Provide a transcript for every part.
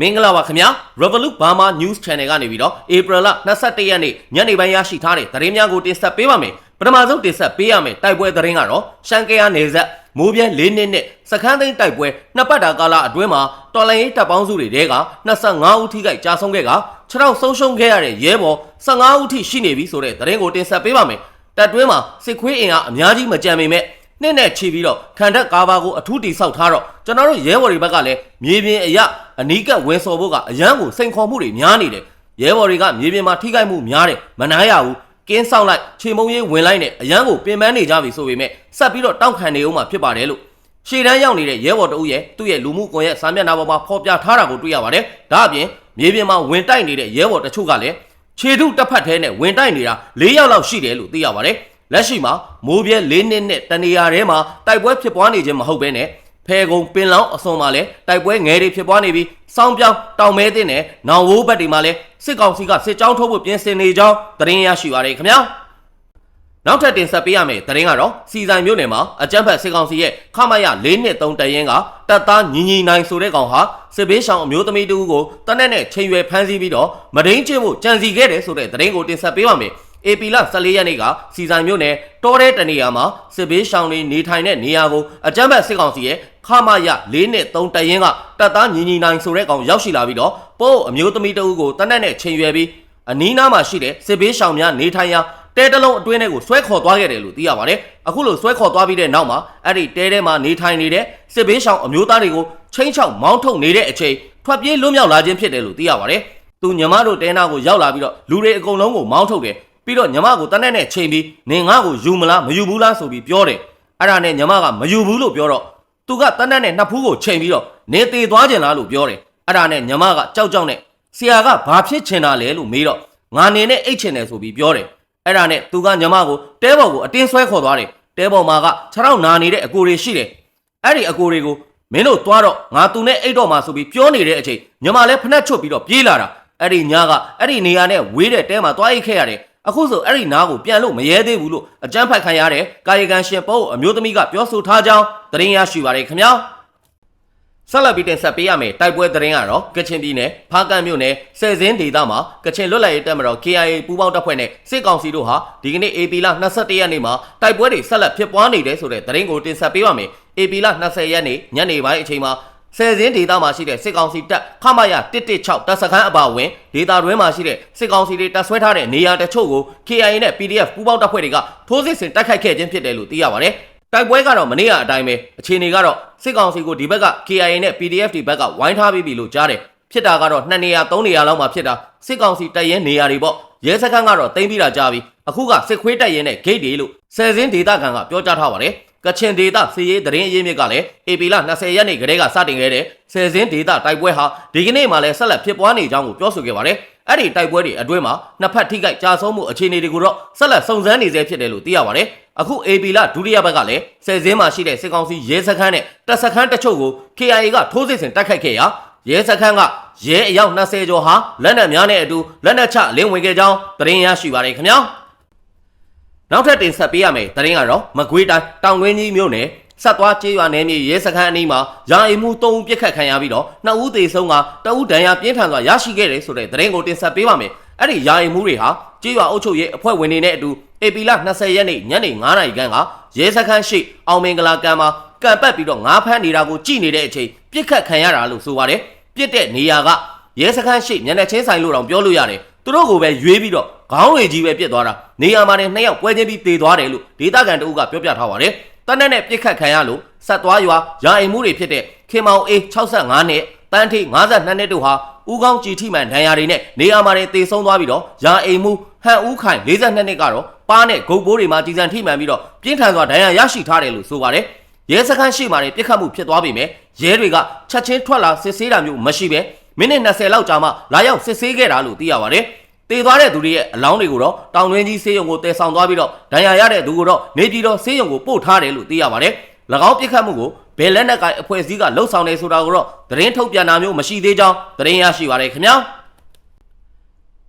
မင်္ဂလာပါခင်ဗျာ Revolut Burma News Channel ကနေပြီးတော့ April လ22ရက်နေ့ညနေပိုင်းရရှိထားတဲ့သတင်းများကိုတင်ဆက်ပေးပါမယ်ပထမဆုံးတင်ဆက်ပေးရမယ်တိုက်ပွဲသတင်းကတော့ရှန်ကယာနေဆက်မိုးပြဲ၄နှစ်နဲ့စခန်းသိမ်းတိုက်ပွဲနှစ်ပတ်တာကာလအတွင်းမှာတော်လိုင်းရေးတပ်ပေါင်းစုတွေတဲက25ဦးထိခိုက်ကြာဆုံးခဲ့က6ထောင်ဆုံးရှုံးခဲ့ရတဲ့ရဲဘော်15ဦးထိရှိနေပြီဆိုတဲ့သတင်းကိုတင်ဆက်ပေးပါမယ်တပ်တွင်းမှာစစ်ခွေးအင်အားအများကြီးမကြံပေမဲ့ နှစ်နဲ့ချီပြီးတော့ခံတက်ကားပါကိုအထူးတိဆောက်ထားတော့ကျွန်တော်တို့ရဲဘော်တွေဘက်ကလည်းမြေပြင်အရအနီးကပ်ဝင်စော်ဖို့ကအရန်ကိုစိန်ခေါ်မှုတွေများနေတယ်ရဲဘော်တွေကမြေပြင်မှာထိခိုက်မှုများတယ်မနာရဘူးကင်းဆောင်လိုက်ခြေမုံရေးဝင်လိုက်နဲ့အရန်ကိုပင်ပန်းနေကြပြီဆိုပေမဲ့ဆက်ပြီးတော့တောက်ခံနေအောင်မှဖြစ်ပါတယ်လို့ရှေ့တန်းရောက်နေတဲ့ရဲဘော်တအုပ်ရဲ့သူ့ရဲ့လူမှုကွန်ရက်စာမျက်နှာပေါ်မှာဖော်ပြထားတာကိုတွေ့ရပါတယ်ဒါအပြင်မြေပြင်မှာဝင်တိုက်နေတဲ့ရဲဘော်တချို့ကလည်းခြေထုတစ်ဖက်သေးနဲ့ဝင်တိုက်နေတာ၄ယောက်လောက်ရှိတယ်လို့သိရပါတယ် လက်ရှိမှာမိုးပြဲ၄နှစ်နဲ့တနေရာထဲမှာတိုက်ပွဲဖြစ်ပွားနေခြင်းမဟုတ်ဘဲနဲ့ဖဲကုံပင်လောင်းအစွန်မှာလည်းတိုက်ပွဲငယ်တွေဖြစ်ပွားနေပြီးစောင်းပြောင်းတောင်မဲတဲ့နဲ့နောင်ဝိုးဘက်တွေမှာလည်းစစ်ကောင်စီကစစ်ကြောင်းထုတ်ဖို့ပြင်ဆင်နေကြောင်းသတင်းရရှိပါရခင်ဗျာနောက်ထပ်တင်ဆက်ပေးရမယ့်သတင်းကတော့စီဆိုင်မြို့နယ်မှာအကြမ်းဖက်စစ်ကောင်စီရဲ့ခမရ၄နှစ်3တရင်ကတပ်သားညီညီနိုင်ဆိုတဲ့ကောင်ဟာစစ်ဘေးရှောင်အမျိုးသမီးတူကိုတနက်နဲ့ချိန်ရွယ်ဖမ်းဆီးပြီးတော့မဒိန်ကျင့်မှုကြံစီခဲ့တယ်ဆိုတဲ့သတင်းကိုတင်ဆက်ပေးပါမယ်။ AP လ14ရက်နေ့ကစီဆိုင်မြို့နယ်တောတဲ့တနေရာမှာစစ်ဘေးရှောင်တွေနေထိုင်တဲ့နေရာကိုအကြမ်းဖက်စစ်ကောင်စီရဲ့ခမရ၄နှစ်3တရင်ကတပ်သားညီညီနိုင်ဆိုတဲ့ကောင်ရောက်ရှိလာပြီးတော့ပို့အမျိုးသမီးတူကိုတနက်နဲ့ချိန်ရွယ်ပြီးအနီးနားမှာရှိတဲ့စစ်ဘေးရှောင်များနေထိုင်ရာတဲတလုံးအတွင်းထဲကိုဆွဲခေါ်သွားခဲ့တယ်လို့သိရပါတယ်။အခုလိုဆွဲခေါ်သွားပြီးတဲ့နောက်မှာအဲ့ဒီတဲထဲမှာနေထိုင်နေတဲ့စစ်ဘေးရှောင်အမျိုးသားတွေကိုချင်းချောက်မောင်းထုတ်နေတဲ့အချိန်ထွက်ပြေးလွတ်မြောက်လာခြင်းဖြစ်တယ်လို့သိရပါတယ်။သူညီမတို့တဲနာကိုရောက်လာပြီးတော့လူတွေအကုန်လုံးကိုမောင်းထုတ်တယ်။ ပြီးတော့ညီမကိုတနက်နဲ့ချိန်ပြီးနင်ငါ့ကိုယူမလားမယူဘူးလားဆိုပြီးပြောတယ်။အဲ့ဒါနဲ့ညီမကမယူဘူးလို့ပြောတော့သူကတနက်နဲ့နှစ်ဖူးကိုချိန်ပြီးတော့နင်သေးသွားကြလားလို့ပြောတယ်။အဲ့ဒါနဲ့ညီမကကြောက်ကြောက်နဲ့ဆရာကဘာဖြစ်ချင်တာလဲလို့မေးတော့ငါနေနဲ့အိတ်ချင်တယ်ဆိုပြီးပြောတယ်။အဲ့ဒါနဲ့သူကညီမကိုတဲဘော်ကိုအတင်းဆွဲခေါ်သွားတယ်တဲဘော်မာကခြေထောက်နာနေတဲ့အကိုတွေရှိတယ်အဲ့ဒီအကိုတွေကိုမင်းတို့သွားတော့ငါသူနဲ့အိတ်တော့မှာဆိုပြီးပြောနေတဲ့အချိန်ညီမလည်းဖနှက်ချွတ်ပြီးတော့ပြေးလာတာအဲ့ဒီညကအဲ့ဒီနေရာနဲ့ဝေးတဲ့တဲမှာသွားအိတ်ခဲ့ရတယ် အခုဆိုအဲ့ဒီနားကိုပြန်လို့မရဲသေးဘူးလို့အကြမ်းဖက်ခံရတဲ့ကာယကံရှင်ပို့အမျိုးသမီးကပြောဆိုထားကြောင်းသတင်းရရှိပါတယ်ခင်ဗျာဆက်လက်ပြီးတင်ဆက်ပေးရမယ်တိုက်ပွဲသတင်းကတော့ကချင်ပြည်နယ်ဖားကန့်မြို့နယ်ဆယ်စင်းဒေသမှာကချင်လွတ်လပ်ရေးတပ်မတော် KIA ပူးပေါင်းတပ်ဖွဲ့နဲ့စစ်ကောင်စီတို့ဟာဒီကနေ့ AP လ22ရက်နေ့မှာတိုက်ပွဲတွေဆက်လက်ဖြစ်ပွားနေတယ်ဆိုတဲ့သတင်းကိုတင်ဆက်ပေးပါမယ် AP လ20ရက်နေ့ညနေပိုင်းအချိန်မှာ ဆယ်စင်းဒေသမှာရှိတဲ့စစ်ကောင်စီတပ်ခမရ116တပ်စခန်းအပါအဝင်ဒေသတွင်းမှာရှိတဲ့စစ်ကောင်စီတွေတပ်ဆွဲထားတဲ့နေရာတချို့ကို KIA နဲ့ PDF ပူးပေါင်းတပ်ဖွဲ့တွေကထိုးစစ်ဆင်တိုက်ခိုက်ခဲ့ခြင်းဖြစ်တယ်လို့သိရပါတယ်တိုက်ပွဲကတော့မနေ့ကအတိုင်းပဲအခြေအနေကတော့စစ်ကောင်စီကိုဒီဘက်က KIA နဲ့ PDF ဒီဘက်ကဝိုင်းထားပြီးပြီလို့ကြားတယ်ဖြစ်တာကတော့2နေရာ3နေရာလောက်မှာဖြစ်တာစစ်ကောင်စီတပ်ရဲနေရာတွေပေါ့ရဲစခန်းကတော့တိမ့်ပြီးတာကြားပြီအခုကစစ်ခွေးတပ်ရဲနဲ့ gate တွေလို့ဆယ်စင်းဒေသခံကပြောကြားထားပါတယ် ကချင်ဒေသစီရေးသတင်းအရင်းမြစ်ကလည်း AP လ20ရက်နေ့ကတည်းကစတင်ခဲ့တဲ့ဆယ်စင်းဒေသတိုက်ပွဲဟာဒီကနေ့မှလည်းဆက်လက်ဖြစ်ပွားနေကြောင်းကိုပြောဆိုခဲ့ပါတယ်။အဲ့ဒီတိုက်ပွဲတွေအတွင်းမှာနှစ်ဖက်ထိခိုက်ကြာဆုံးမှုအခြေအနေတွေကိုတော့ဆက်လက်စုံစမ်းနေဆဲဖြစ်တယ်လို့သိရပါတယ်။အခု AP လဒုတိယဘက်ကလည်းဆယ်စင်းမှာရှိတဲ့စစ်ကောင်စီရဲစခန်းနဲ့တပ်စခန်းတချို့ကို KIA ကထိုးစစ်ဆင်တိုက်ခိုက်ခဲ့ရာရဲစခန်းကရဲအယောက်20ကျော်ဟာလက်နက်များနဲ့အတူလက်နက်ချလင်းဝင်ခဲ့ကြောင်းသတင်းရရှိပါတယ်ခင်ဗျာ။ နောက်ထပ်တင်ဆက်ပေးရမယ်တရင်ကတော့မကွေးတိုင်းတောင်တွင်းကြီးမြို့နယ်ဆက်သွားကျေးရွာနယ်မြေရဲစခန်းအနီးမှာရာအိမ်မှု၃ဦးပြစ်ခတ်ခံရပြီးတော့နှစ်ဦးသေဆုံးကတဦးဒဏ်ရာပြင်းထန်စွာရရှိခဲ့တယ်ဆိုတဲ့တရင်ကိုတင်ဆက်ပေးပါမယ်အဲ့ဒီရာအိမ်မှုတွေဟာကျေးရွာအုပ်ချုပ်ရေးအဖွဲ့ဝင်တွေနဲ့အတူအေပီလာ20ရက်နေ့ညနေ9:00နာရီခန့်ကရဲစခန်းရှိအောင်မင်္ဂလာကံမှာကံပတ်ပြီးတော့ငါးဖမ်းနေတာကိုကြည်နေတဲ့အချိန်ပြစ်ခတ်ခံရတာလို့ဆိုပါတယ်ပြစ်တဲ့နေရာကရဲစခန်းရှိမျက်နှာချင်းဆိုင်လို့တောင်ပြောလို့ရတယ်သူတို့ကိုပဲရွေးပြီးတော့ ခေါင်းတွေကြီးပဲပြစ်သွားတာနေရာမှာနဲ့နှစ်ယောက်ပွဲချင်းပြီးတေသွားတယ်လို့ဒေသခံတအုပ်ကပြောပြထားပါတယ်တနက်နဲ့ပြစ်ခတ်ခံရလို့ဆက်သွားရွာရာအိမ်မှုတွေဖြစ်တဲ့ခင်မောင်အေး65နှစ်တန်းထိ52နှစ်တို့ဟာဦးကောင်းကြည်ထိမှန်ဒဏ်ရာတွေနဲ့နေရာမှာတေဆုံးသွားပြီးတော့ရာအိမ်မှုဟန်ဦးခိုင်42နှစ်ကတော့ပါးနဲ့ဂုတ်ဘိုးတွေမှာကြီးစံထိမှန်ပြီးတော့ပြင်းထန်စွာဒဏ်ရာရရှိထားတယ်လို့ဆိုပါတယ်ရဲစခန်းရှိမှလည်းပြစ်ခတ်မှုဖြစ်သွားပြီမယ်ရဲတွေကချက်ချင်းထွက်လာစစ်ဆေးတာမျိုးမရှိပဲမိနစ်20လောက်ကြာမှလာရောက်စစ်ဆေးခဲ့တာလို့သိရပါတယ်။ တည်သွားတဲ့သူတွေရဲ့အလောင်းတွေကိုတော့တောင်တွင်းကြီးဆေးရုံကိုတည်ဆောင်သွားပြီးတော့ဒဏ်ရာရတဲ့သူကိုတော့နေပြည်တော်ဆေးရုံကိုပို့ထားတယ်လို့သိရပါတယ်။၎င်းပြစ်ခတ်မှုကိုဘယ်လက်နက်ကိုင်အဖွဲ့အစည်းကလှုပ်ဆောင်နေဆိုတာကိုတော့သတင်းထုတ်ပြန်တာမျိုးမရှိသေးကြောင်းသတင်းရရှိပါတယ်ခင်ဗျာ။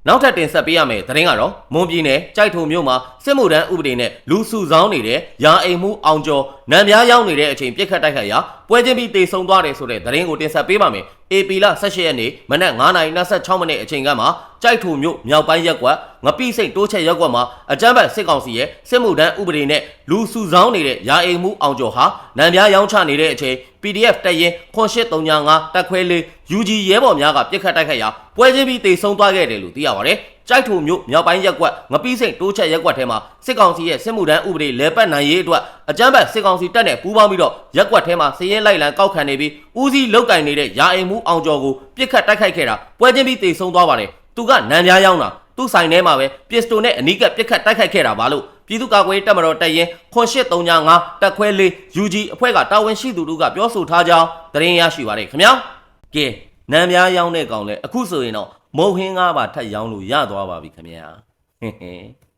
နောက်ထပ်တင်ဆက်ပေးရမယ့်သတင်းကတော့မွန်ပြည်နယ်ကြိုက်ထုံမြို့မှာစစ်မှုထမ်းဥပဒေနဲ့လူစုဆောင်းနေတဲ့ရာအိမ်မှုအောင်ကျော် နံပြားရောက်နေတဲ့အချိန်ပြစ်ခတ်တိုက်ခတ်ရာပွဲချင်းပြီးတေဆုံသွားတယ်ဆိုတဲ့သတင်းကိုတင်ဆက်ပေးပါမယ် AP လ18ရက်နေ့မနက်9:26မိနစ်အချိန်ကမှကြိုက်ထူမြို့မြောက်ပိုင်းရက်ကွက်ငပိစိတ်တိုးချက်ရက်ကွက်မှာအကြမ်းဖက်စစ်ကောင်စီရဲ့စစ်မှုထမ်းဥပဒေနဲ့လူစုဆောင်းနေတဲ့ရာအိမ်မှုအောင်ကျော်ဟာနံပြားရောင်းချနေတဲ့အချိန် PDF တပ်ရင်း8335တက်ခွဲလေး UG ရဲဘော်များကပြစ်ခတ်တိုက်ခတ်ရာပွဲချင်းပြီးတေဆုံသွားခဲ့တယ်လို့သိရပါတယ် ကြိုက်ထူမြို့မြောက်ပိုင်းရက်ကွက်ငပိစိတ်တိုးချက်ရက်ကွက်ထဲမှာစစ်ကောင်စီရဲ့စစ်မှုထမ်းဥပဒေလဲပတ်နိုင်ရေးအတွက်အကြမ်းဖက်စစ်ကောင်စီတပ်နဲ့ပူးပေါင်းပြီးတော့ရက်ကွက်ထဲမှာစည်ရင်လိုက်လံကောက်ခံနေပြီးဦးစီးလုတ်ကင်နေတဲ့ရာအိမ်မှုအောင်ကျော်ကိုပြစ်ခတ်တိုက်ခိုက်ခဲ့တာပွဲချင်းပြီးတေဆုံသွားပါတယ်သူကနံပြားရောက်တာသူ့ဆိုင်ထဲမှာပဲပစ္စတိုနဲ့အနီးကပ်ပြစ်ခတ်တိုက်ခိုက်ခဲ့တာပါလို့ပြည်သူ့ကာကွယ်ရေးတပ်မတော်တပ်ရင်း8335တက်ခွဲလေး UG အဖွဲ့ကတာဝန်ရှိသူတို့ကပြောဆိုထားကြောင်းသတင်းရရှိပါတယ်ခင်ဗျာကဲနံပြားရောက်တဲ့ကောင်လဲအခုဆိုရင်တော့ မုံဟင်းကားပါထပ်ရောင်းလို့ရသွားပါပြီခင်ဗျာဟင်းဟင်း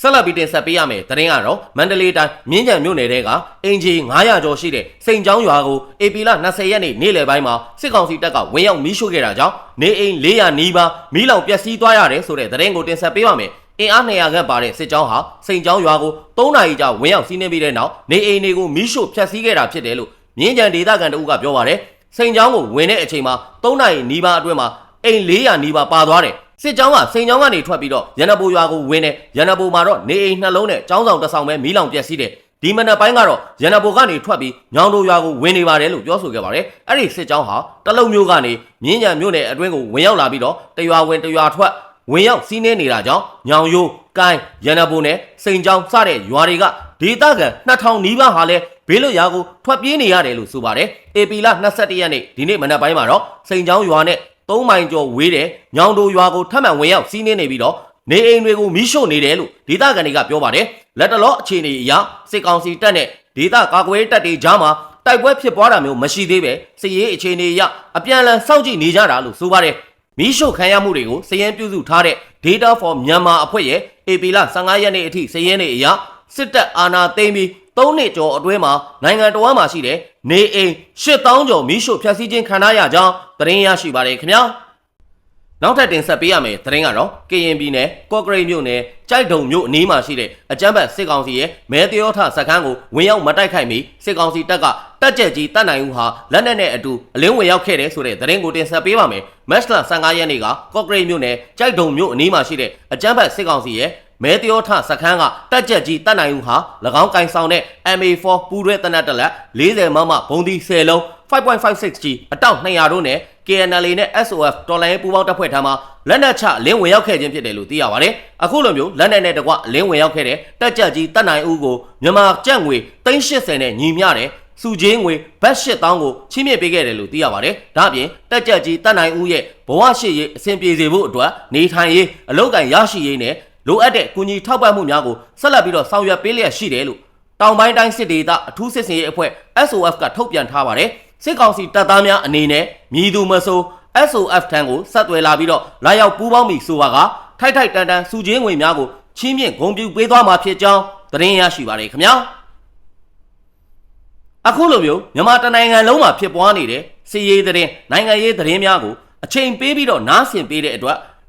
ဆက်လက်ပြီးတင်ဆက်ပေးရမယ်တရင်ကတော့မန္တလေးတိုင်းမြင်းကြံမြို့နယ်တဲကအင်ဂျီ900ကျော်ရှိတဲ့စိန်ချောင်းရွာကိုအေပီလာ20ရက်နေ့နေ့လယ်ပိုင်းမှာစစ်ကောင်စီတပ်ကဝင်ရောက်မီးရှို့ခဲ့တာကြောင့်နေအိမ်400နီးပါးမီးလောင်ပျက်စီးသွားရတယ်ဆိုတဲ့တရင်ကိုတင်ဆက်ပေးပါမယ်အင်အား200ခန့်ပါတဲ့စစ်ကြောင်းဟာစိန်ချောင်းရွာကို3နာရီကြာဝင်ရောက်စီးနင်းပြီးတဲ့နောက်နေအိမ်တွေကိုမီးရှို့ဖျက်ဆီးခဲ့တာဖြစ်တယ်လို့မြင်းကြံဒေသခံတအုပ်ကပြောပါတယ်စိန်ချောင်းကိုဝင်တဲ့အချိန်မှာ3နာရီနီးပါးအတွင်းမှာ အိမ်400နီးပါးပါသွားတယ်စစ်ကြောင်းကစိန်ကြောင်းကနေထွက်ပြီးတော့ရန်နဘိုရွာကိုဝင်တယ်ရန်နဘိုမှာတော့နေအိမ်နှလုံးနဲ့ចောင်းဆောင်တစ်ဆောင်ပဲမီးလောင်ပျက်စီးတယ်ဒီမနက်ပိုင်းကတော့ရန်နဘိုကနေထွက်ပြီးညောင်တို့ရွာကိုဝင်နေပါတယ်လို့ပြောဆိုခဲ့ပါတယ်အဲ့ဒီစစ်ကြောင်းဟာတလုံမျိုးကနေမြင်းညံမျိုးနယ်အတွင်းကိုဝင်ရောက်လာပြီးတော့တရွာဝင်တရွာထွက်ဝင်ရောက်စီးနှင်းနေတာကြောင့်ညောင်ယိုးကိုင်းရန်နဘိုနဲ့စိန်ကြောင်းစတဲ့ရွာတွေကဒေသခံ2000နီးပါးဟာလဲဘေးလွတ်ရာကိုထွက်ပြေးနေရတယ်လို့ဆိုပါတယ်အေပီလာ22ရက်နေ့ဒီနေ့မနက်ပိုင်းမှာတော့စိန်ကြောင်းရွာနဲ့ သုံးမိုင်ကျော်ဝေးတဲ့ညောင်တိုရွာကိုထပ်မံဝင်ရောက်စီးနင်းနေပြီးတော့နေအိမ်တွေကိုမီးရှို့နေတယ်လို့ဒေသခံတွေကပြောပါတယ်လက်တလောအခြေအနေအရစစ်ကောင်စီတပ်နဲ့ဒေသကာကွယ်ရေးတပ်တွေကြားမှာတိုက်ပွဲဖြစ်ပွားတာမျိုးမရှိသေးပဲစစ်ရေးအခြေအနေအရအပြန်အလှန်စောင့်ကြည့်နေကြတာလို့ဆိုပါတယ်မီးရှို့ခံရမှုတွေကိုစည်ရင်ပြုစုထားတဲ့ Data for Myanmar အဖွဲ့ရဲ့ AP လ15ရက်နေ့အထိစည်ရင်တွေအရစစ်တပ်အာဏာသိမ်းပြီး ၃နှစ်ကျော်အတွင်းမှာနိုင်ငံတော်မှာရှိတဲ့နေအိမ်8000ကျော်မီးရှို့ဖျက်ဆီးခြင်းခံရကြောင်းသတင်းရရှိပါတယ်ခင်ဗျာနောက်ထပ်တင်ဆက်ပေးရမယ်သတင်းကတော့ကရင်ပြည်နယ်ကော့ကရိတ်မြို့နယ်ကြိုက်ဒုံမြို့အနီးမှာရှိတဲ့အကြမ်းဖက်စစ်ကောင်စီရဲ့မဲတယောထစခန်းကိုဝင်ရောက်မတိုက်ခိုက်မီစစ်ကောင်စီတပ်ကတက်ကြက်ကြီးတပ်နိုင်ဦးဟာလက်နက်နဲ့အတူအလင်းဝင်ရောက်ခဲ့တယ်ဆိုတဲ့သတင်းကိုတင်ဆက်ပေးပါမယ်မက်စလာ15ရက်နေ့ကကော့ကရိတ်မြို့နယ်ကြိုက်ဒုံမြို့အနီးမှာရှိတဲ့အကြမ်းဖက်စစ်ကောင်စီရဲ့ မဲတယောထစခန်းကတက်ကြက်ကြီးတပ်နိုင်ဦးဟာ၎င်းကင်ဆောင်တဲ့ MA4 ပူးရဲတနက်တလက်40မမဘုံဒီ10လုံး 5.56G အတောက်200တို့နဲ့ KNL နဲ့ SOF တော်လိုင်းပူးပေါင်းတပ်ဖွဲ့ထံမှလက်နက်ချလင်းဝင်ရောက်ခဲ့ခြင်းဖြစ်တယ်လို့သိရပါတယ်။အခုလိုမျိုးလက်နက်နဲ့တကွလင်းဝင်ရောက်ခဲ့တဲ့တက်ကြကြီးတပ်နိုင်ဦးကိုမြန်မာကျပ်ငွေ380နဲ့ညီမျှတဲ့စုချင်းငွေဘတ်8000ကိုချီးမြှင့်ပေးခဲ့တယ်လို့သိရပါတယ်။ဒါ့အပြင်တက်ကြကြီးတပ်နိုင်ဦးရဲ့ဘဝရှိရေးအဆင်ပြေစေဖို့အတွက်နေထိုင်ရေးအလုပ်ကိုင်ရရှိရေးနဲ့ လိုအပ်တဲ့ကူညီထောက်ပံ့မှုများကိုဆက်လက်ပြီးတော့ဆောင်ရွက်ပေးလျက်ရှိတယ်လို့တောင်ပိုင်းတိုင်းစစ်ဒေသအထူးစစ်စင်ရေးအဖွဲ့ SOF ကထုတ်ပြန်ထားပါတယ်စစ်ကောင်စီတပ်သားများအနေနဲ့မြည်သူမဆို SOF ထံကိုဆက်သွယ်လာပြီးတော့လာရောက်ပူးပေါင်းပြီးဆိုပါကထိုက်ထိုက်တန်တန်စုချင်းငွေများကိုချီးမြှင့်ဂုဏ်ပြုပေးသွားမှာဖြစ်ကြောင်းသတင်းရရှိပါတယ်ခင်ဗျာအခုလိုမျိုးမြန်မာတနိုင်ငံလုံးမှာဖြစ်ပွားနေတဲ့စီးရေးသတင်းနိုင်ငံရေးသတင်းများကိုအချိန်ပေးပြီးတော့နားဆင်ပေးတဲ့အတွက်